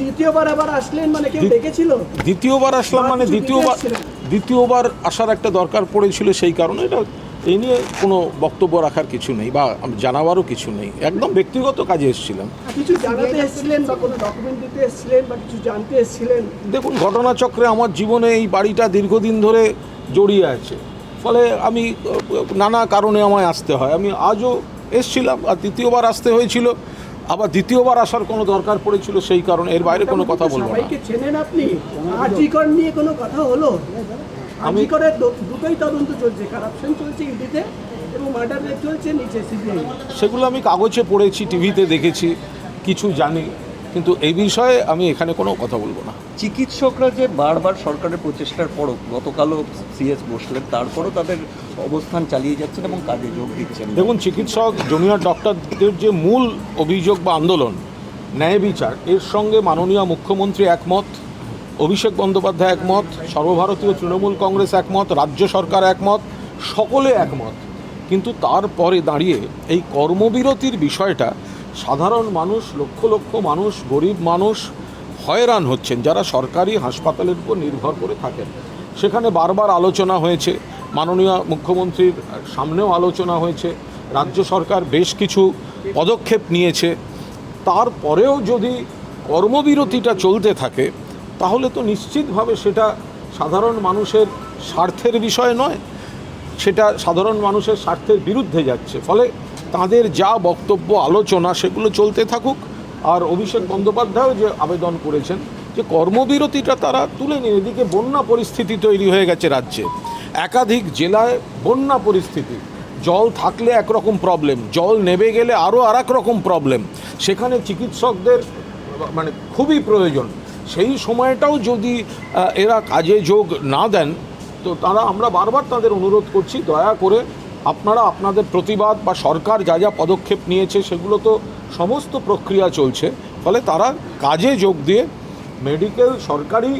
দ্বিতীয়বার আবার আসলেন মানে কেউ ডেকেছিল? দ্বিতীয়বার আসলাম মানে দ্বিতীয়বার দ্বিতীয়বার আসার একটা দরকার পড়েছিল সেই কারণে এটা এই নিয়ে কোনো বক্তব্য রাখার কিছু নেই বা জানাবারও কিছু নেই একদম ব্যক্তিগত কাজে এসেছিলাম। কিছু জানাতে এসেছিলেন বা কোনো ডকুমেন্ট দিতে এসেছিলেন বা কিছু জানতে এসেছিলেন? দেখুন ঘটনাচক্রে আমার জীবনে এই বাড়িটা দীর্ঘদিন ধরে জড়িয়ে আছে। ফলে আমি নানা কারণে আমায় আসতে হয়। আমি আজও এসছিলাম আর দ্বিতীয়বার আসতে হয়েছিল। আবার দ্বিতীয়বার আসার কোনো দরকার পড়েছিল সেই কারণে এর বাইরে কোনো কথা বলব না। চেনেন আপনি? আজিকর নিয়ে কোনো কথা হলো? আমি করে দুটোই তদন্ত চলছে কারাপশন চলছে ইডিতে এবং মার্ডার রেট চলছে নিচে সিবিআই সেগুলো আমি কাগজে পড়েছি টিভিতে দেখেছি কিছু জানি। কিন্তু এই বিষয়ে আমি এখানে কোনো কথা বলব না। চিকিৎসকরা যে বারবার সরকারের প্রচেষ্টার পরও গতকালও সিএস বসলেন তারপরও তাদের অবস্থান চালিয়ে যাচ্ছেন এবং কাজে যোগ দিচ্ছেন। দেখুন চিকিৎসক জুনিয়র ডক্টরদের যে মূল অভিযোগ বা আন্দোলন ন্যায় বিচার এর সঙ্গে মাননীয় মুখ্যমন্ত্রী একমত অভিষেক বন্দ্যোপাধ্যায় একমত সর্বভারতীয় তৃণমূল কংগ্রেস একমত রাজ্য সরকার একমত সকলে একমত। কিন্তু তারপরে দাঁড়িয়ে এই কর্মবিরতির বিষয়টা সাধারণ মানুষ, লক্ষ লক্ষ মানুষ, গরিব মানুষ হয়রান হচ্ছেন, যারা সরকারি হাসপাতালের উপর নির্ভর করে থাকেন। সেখানে বারবার আলোচনা হয়েছে, মাননীয় মুখ্যমন্ত্রীর সামনেও আলোচনা হয়েছে, রাজ্য সরকার বেশ কিছু পদক্ষেপ নিয়েছে। তারপরেও যদি কর্মবিরতিটা চলতে থাকে, তাহলে তো নিশ্চিতভাবে সেটা সাধারণ মানুষের স্বার্থের বিষয় নয়, সেটা সাধারণ মানুষের স্বার্থের বিরুদ্ধে যাচ্ছে। ফলে তাদের যা বক্তব্য, আলোচনা সেগুলো চলতে থাকুক। আর অভিষেক বন্দ্যোপাধ্যায়ও যে আবেদন করেছেন যে কর্মবিরতিটা তারা তুলে নিন এদিকে বন্যা পরিস্থিতি তৈরি হয়ে গেছে রাজ্যে। একাধিক জেলায় বন্যা পরিস্থিতি। জল থাকলে একরকম প্রবলেম জল নেবে গেলে আরও আর রকম প্রবলেম সেখানে চিকিৎসকদের মানে খুবই প্রয়োজন। সেই সময়টাও যদি এরা কাজে যোগ না দেন, তো তারা আমরা বারবার তাদের অনুরোধ করছি, দয়া করে আপনারা আপনাদের প্রতিবাদ বা সরকার যা যা পদক্ষেপ নিয়েছে সেগুলো তো সমস্ত প্রক্রিয়া চলছে। ফলে তারা কাজে যোগ দিয়ে মেডিকেল সরকারি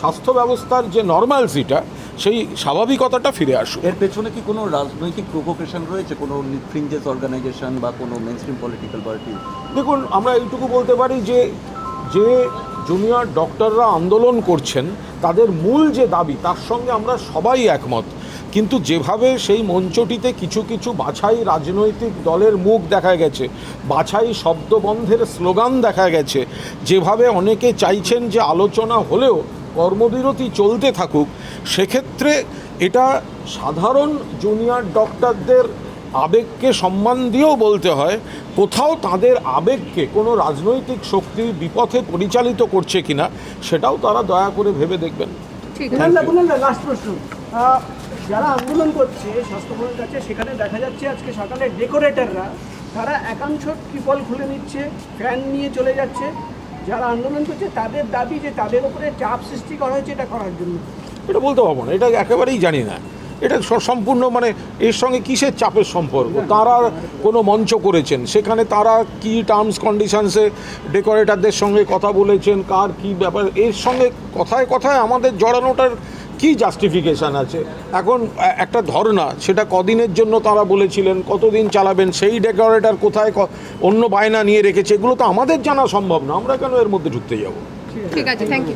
স্বাস্থ্য ব্যবস্থার যে নর্মালসিটা সেই স্বাভাবিকতাটা ফিরে আসুক। এর পেছনে কি কোনো রাজনৈতিক প্রভোকেশন রয়েছে? কোনো ফ্রিঞ্জেস অর্গানাইজেশন বা কোনো মেনস্ট্রিম পলিটিক্যাল পার্টি দেখুন আমরা এইটুকু বলতে পারি যে যে জুনিয়র ডক্টররা আন্দোলন করছেন তাদের মূল যে দাবি তার সঙ্গে আমরা সবাই একমত কিন্তু যেভাবে সেই মঞ্চটিতে কিছু কিছু বাছাই রাজনৈতিক দলের মুখ দেখা গেছে বাছাই শব্দবন্ধের স্লোগান দেখা গেছে যেভাবে অনেকে চাইছেন যে আলোচনা হলেও কর্মবিরতি চলতে থাকুক সেক্ষেত্রে এটা সাধারণ জুনিয়র ডক্টরদের আবেগকে সম্মান দিয়েও বলতে হয় কোথাও তাদের আবেগকে কোনো রাজনৈতিক শক্তি বিপথে পরিচালিত করছে কিনা সেটাও তারা দয়া করে ভেবে দেখবেন। ঠিক লাস্ট প্রশ্ন। যারা আন্দোলন করছে স্বাস্থ্যভবনের কাছে, সেখানে দেখা যাচ্ছে আজকে সকালে ডেকোরেটররা তারা একাংশ ত্রিপল খুলে নিচ্ছে ফ্যান নিয়ে চলে যাচ্ছে। যারা আন্দোলন করছে, তাদের দাবি যে তাদের উপরে চাপ সৃষ্টি করা হয়েছে, এটা করার জন্য। এটা বলতে পারব না, এটা একেবারেই জানি না। এটা সম্পূর্ণ মানে এর সঙ্গে কিসের চাপের সম্পর্ক? তারা কোনো মঞ্চ করেছেন, সেখানে তারা কি টার্মস কন্ডিশনসে ডেকোরেটারদের সঙ্গে কথা বলেছেন, কার কি ব্যাপার? এর সঙ্গে কথায় কথায় আমাদের জড়ানোটার কি জাস্টিফিকেশান আছে? এখন একটা ধর্না সেটা কদিনের জন্য তারা বলেছিলেন, কতদিন চালাবেন, সেই ডেকোরেটার কোথায় অন্য বায়না নিয়ে রেখেছে, এগুলো তো আমাদের জানা সম্ভব না, আমরা কেন এর মধ্যে ঢুকতে যাব? ঠিক আছে থ্যাংক ইউ